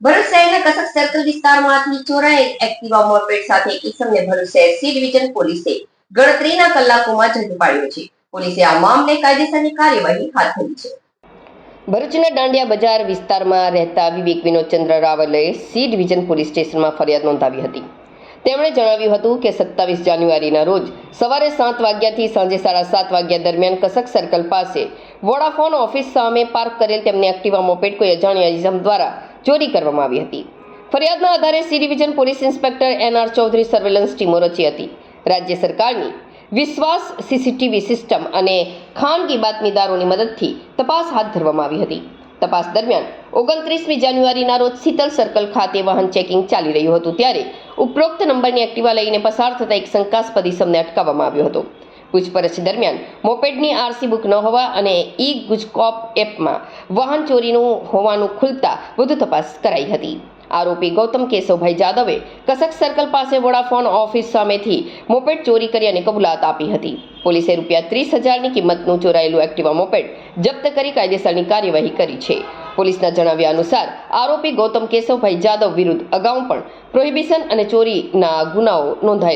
ભરૂચ શહેરના કસક સર્કલ વિસ્તારમાંથી ચોરાયેલ એક્ટિવા મોરપેટ સાથે ઇસમને ભરૂચ શહેર સી ડિવિઝન પોલીસે ગણતરીના કલાકોમાં ઝડપી છે. પોલીસે આ મામલે કાયદેસરની કાર્યવાહી હાથ ધરી છે. ભરૂચના દાંડિયા બજાર વિસ્તારમાં રહેતા વિવેક વિનોદચંદ્ર રાવલે સી ડિવિઝન પોલીસ સ્ટેશનમાં ફરિયાદ નોંધાવી હતી. તેમણે જણાવ્યું હતું કે સત્તાવીસ જાન્યુઆરીના રોજ સવારે સાત વાગ્યાથી સાંજે સાડા સાત વાગ્યા દરમિયાન કસક સર્કલ પાસે વોડાફોન ઓફિસ સામે પાર્ક કરેલ તેમની એક્ટિવા મોપેડ કોઈ અજાણ્યા ઇઝમ દ્વારા ચોરી કરવામાં આવી હતી. ફરિયાદના આધારે C division police inspector N R Chaudhary surveillance ટીમો રચી હતી. રાજ્ય સરકારની વિશ્વાસ સીસીટીવી સિસ્ટમ અને ખાનગી બાતમીદારોની મદદથી તપાસ હાથ ધરવામાં આવી હતી. તપાસ દરમિયાન ઓગણત્રીસમી જાન્યુઆરીના રોજ શીતલ સર્કલ ખાતે વાહન ચેકિંગ ચાલી રહ્યું હતું. ત્યારે ઉપરોક્ત નંબરની એક્ટિવા લઈને પસાર થતા એક શંકાસ્પદ ઇસમને અટકાવવામાં આવ્યો હતો. પૂછપરછ દરમિયાન મોપેડની આરસી બુક ન હોવા અને ઈ ગુજકોપ એપમાં વાહન ચોરીનું હોવાનું ખુલતા વધુ તપાસ કરાઈ હતી. આરોપી ગૌતમ કેશવભાઈ જાદવે કસક સર્કલ પાસે વોડાફોન ઓફિસ સામેથી મોપેડ ચોરી કરી અને કબૂલાત આપી હતી. પોલીસે રૂપિયા ત્રીસ હજારની કિંમતનું ચોરાયેલું એક્ટિવા મોપેડ જપ્ત કરી કાયદેસરની કાર્યવાહી કરી છે. પોલીસના જણાવ્યા અનુસાર આરોપી ગૌતમ કેશવભાઈ જાદવ વિરુદ્ધ અગાઉ પણ પ્રોહિબિશન અને ચોરીના ગુનાઓ નોંધાયેલા